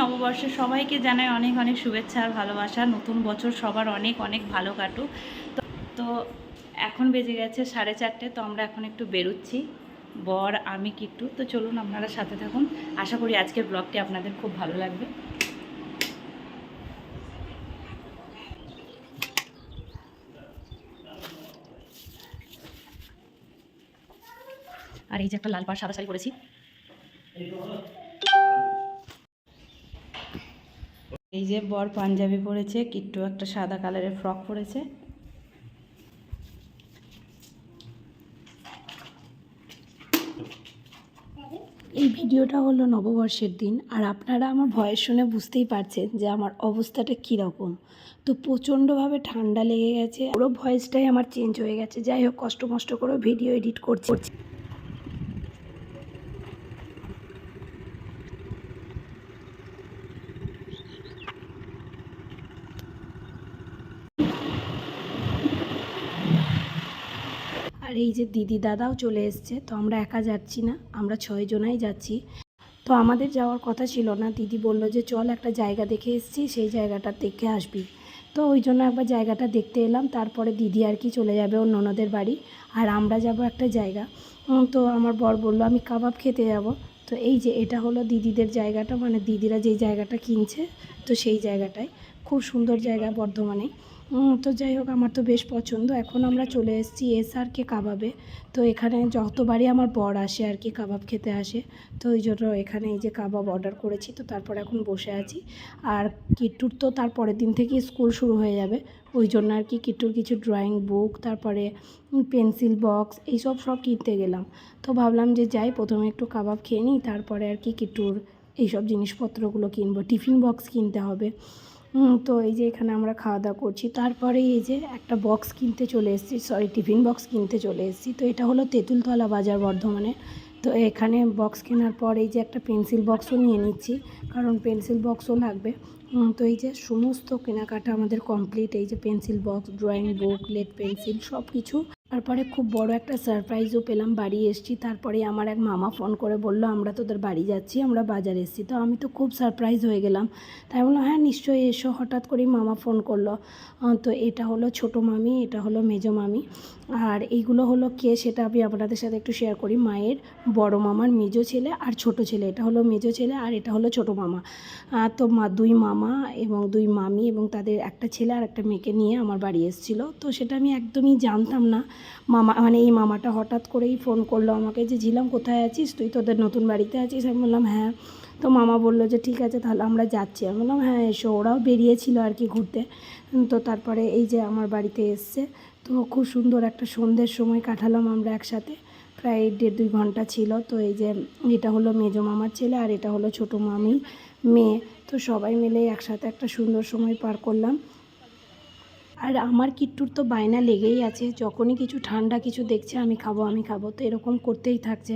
নববর্ষে সবাইকে জানাই অনেক অনেক শুভেচ্ছা আর ভালোবাসা। নতুন বছর সবার অনেক অনেক ভালো কাটুক। তো এখন বেজে গেছে সাড়ে চারটে, তো আমরা এখন একটু বেরোচ্ছি। বর, আমি, কিট্টু। তো চলুন আপনারা সাথে থাকুন। আশা করি আজকের ব্লগটি আপনাদের খুব ভালো লাগবে। আর এই যে একটা লাল পাড়, সাদা শাড়ি পরেছি। এই যে বর পাঞ্জাবি পরেছে, কিট্টু একটা সাদা কালারের ফ্রক পরেছে। এই ভিডিওটা হলো নববর্ষের দিন, আর আপনারা আমার ভয়েস শুনে বুঝতেই পারছেন যে আমার অবস্থাটা কীরকম। তো প্রচণ্ডভাবে ঠান্ডা লেগে গেছে, পুরো ভয়েসটাই আমার চেঞ্জ হয়ে গেছে। যাই হোক, কষ্ট মষ্ট করে ভিডিও এডিট করছি। আর এই যে দিদি দাদাও চলে এসছে, তো আমরা একা যাচ্ছি না, আমরা ছয়জনাই যাচ্ছি। তো আমাদের যাওয়ার কথা ছিল না, দিদি বলল যে চল একটা জায়গা দেখে এসেছি, সেই জায়গাটা দেখে আসবি। তো ওই জন্য একবার জায়গাটা দেখতে এলাম, তারপরে দিদি আর কি চলে যাবে ওর ননদের বাড়ি, আর আমরা যাব একটা জায়গা। তো আমার বর বলল, আমি কাবাব খেতে যাব। তো এই যে এটা হলো দিদিদের জায়গাটা মানে দিদিরা যেই জায়গাটা কিনছে, তো সেই জায়গাটায় খুব সুন্দর জায়গা বর্ধমানে। তো যাই হোক, আমার তো বেশ পছন্দ। এখন আমরা চলে এসেছি এস আর কে কাবাবে। তো এখানে যতবারই আমার বর আসে আর কি কাবাব খেতে আসে, তো ওই জন্য এখানে এই যে কাবাব অর্ডার করেছি, তো তারপর এখন বসে আছি। আর কিট্টুর তো তার পরের দিন থেকেই স্কুল শুরু হয়ে যাবে। ওই জন্য আর কি কিট্টুর কিছু ড্রয়িং বুক তারপরে পেন্সিল বক্স এইসব সব কিনতে গেলাম। তো ভাবলাম যে যাই, প্রথমে একটু কাবাব খেয়ে নিই, তারপরে আর কি কিট্টুর এইসব জিনিসপত্রগুলো কিনবো। টিফিন বক্স কিনতে হবে। তো এই যে এখানে আমরা খাওয়া দাওয়া করছি। তারপরে এই যে একটা বক্স কিনতে চলে এসেছি সরি টিফিন বক্স কিনতে চলে এসেছি। তো এটা হলো তেঁতুলতলা বাজার বর্ধমানে। তো এখানে বক্স কেনার পর এই যে একটা পেন্সিল বক্সও নিয়ে নিচ্ছি, কারণ পেন্সিল বক্সও লাগবে। তো এই যে সমস্ত কেনাকাটা আমাদের কমপ্লিট এই যে pencil box drawing book lead pencil সব কিছু তারপরে খুব বড় একটা সারপ্রাইজও পেলাম, বাড়ি এসেছি। তারপরে আমার এক মামা ফোন করে বলল, আমরা তোদের বাড়ি যাচ্ছি, আমরা বাজারে এসেছি। তো আমি তো খুব সারপ্রাইজ হয়ে গেলাম। তাই বলল হ্যাঁ নিশ্চয়ই এসো। হঠাৎ করেই মামা ফোন করল তো এটা হলো ছোট মামি, এটা হলো মেজো মামি। আর এইগুলো হলো কে সেটা আমি আপনাদের সাথে একটু শেয়ার করি। মায়ের বড় মামার মেজো ছেলে আর ছোট ছেলে। এটা হলো মেজো ছেলে আর এটা হলো ছোট মামা। তো মা, দুই মামা এবং দুই মামি এবং তাদের একটা ছেলে আর একটা মেয়েকে নিয়ে আমার বাড়ি এসেছিল। তো সেটা আমি একদমই জানতাম না। মামা মানে এই মামাটা হঠাৎ করেই ফোন করল আমাকে যে, ঝিলাম, কোথায় আছিস? তুই তোদের নতুন বাড়িতে আছিস? আমি বললাম হ্যাঁ। তো মামা বলল যে, ঠিক আছে, তাহলে আমরা যাচ্ছি। আমি বললাম হ্যাঁ এসো। ওরাও বেরিয়েছিল আর কি ঘুরতে। তো তারপরে এই যে, আমার বাড়িতে এসছে। তো খুব সুন্দর একটা সন্ধ্যের সময় কাটালাম আমরা একসাথে। প্রায় দেড় দুই ঘণ্টা ছিল। তো এই যে, এটা হলো মেজো মামার ছেলে আর এটা হলো ছোটো মামি মেয়ে। তো সবাই মিলে একসাথে একটা সুন্দর সময় পার করলাম। আর আমার কিট্টুর তো বায়না লেগেই আছে, যখনই কিছু ঠান্ডা কিছু দেখছে আমি খাব আমি খাব, তো এরকম করতেই থাকছে।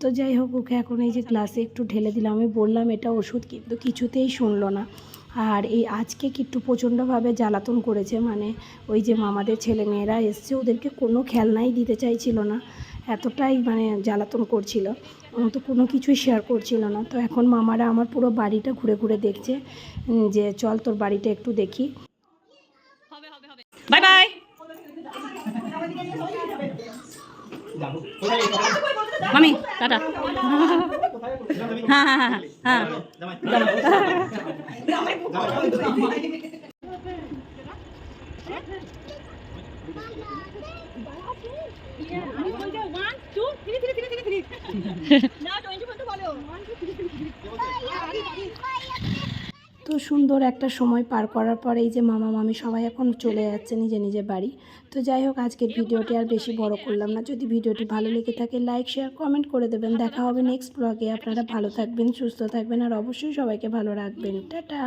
তো যাই হোক, ওকে এখন এই যে গ্লাসে একটু ঢেলে দিলাম, আমি বললাম এটা ওষুধ কিন্তু কিছুতেই শুনলো না। আর এই আজকে কিট্টু প্রচণ্ডভাবে জ্বালাতন করেছে মানে ওই যে মামাদের ছেলে মেয়েরা এসছে, ওদেরকে কোনো খেলনাই দিতে চাইছিল না, এতটাই মানে জ্বালাতন করছিল তো কোনো কিছুই শেয়ার করছিল না। তো এখন মামারা আমার পুরো বাড়িটা ঘুরে ঘুরে দেখছে যে চল তোর বাড়িটা একটু দেখি। বাই বাই মামি টাটা হ্যাঁ হ্যাঁ হ্যাঁ হ্যাঁ তো সুন্দর একটা সময় পার করার পরে এই যে মামা, মামি সবাই এখন চলে যাচ্ছে নিজে নিজে বাড়ি। তো যাই হোক, আজকের ভিডিওটি আর বেশি বড় করলাম না। যদি ভিডিওটি ভালো লেগে থাকে, লাইক, শেয়ার, কমেন্ট করে দেবেন। দেখা হবে নেক্সট ব্লগে আপনারা ভালো থাকবেন, সুস্থ থাকবেন, আর অবশ্যই সবাইকে ভালো রাখবেন। টাটা!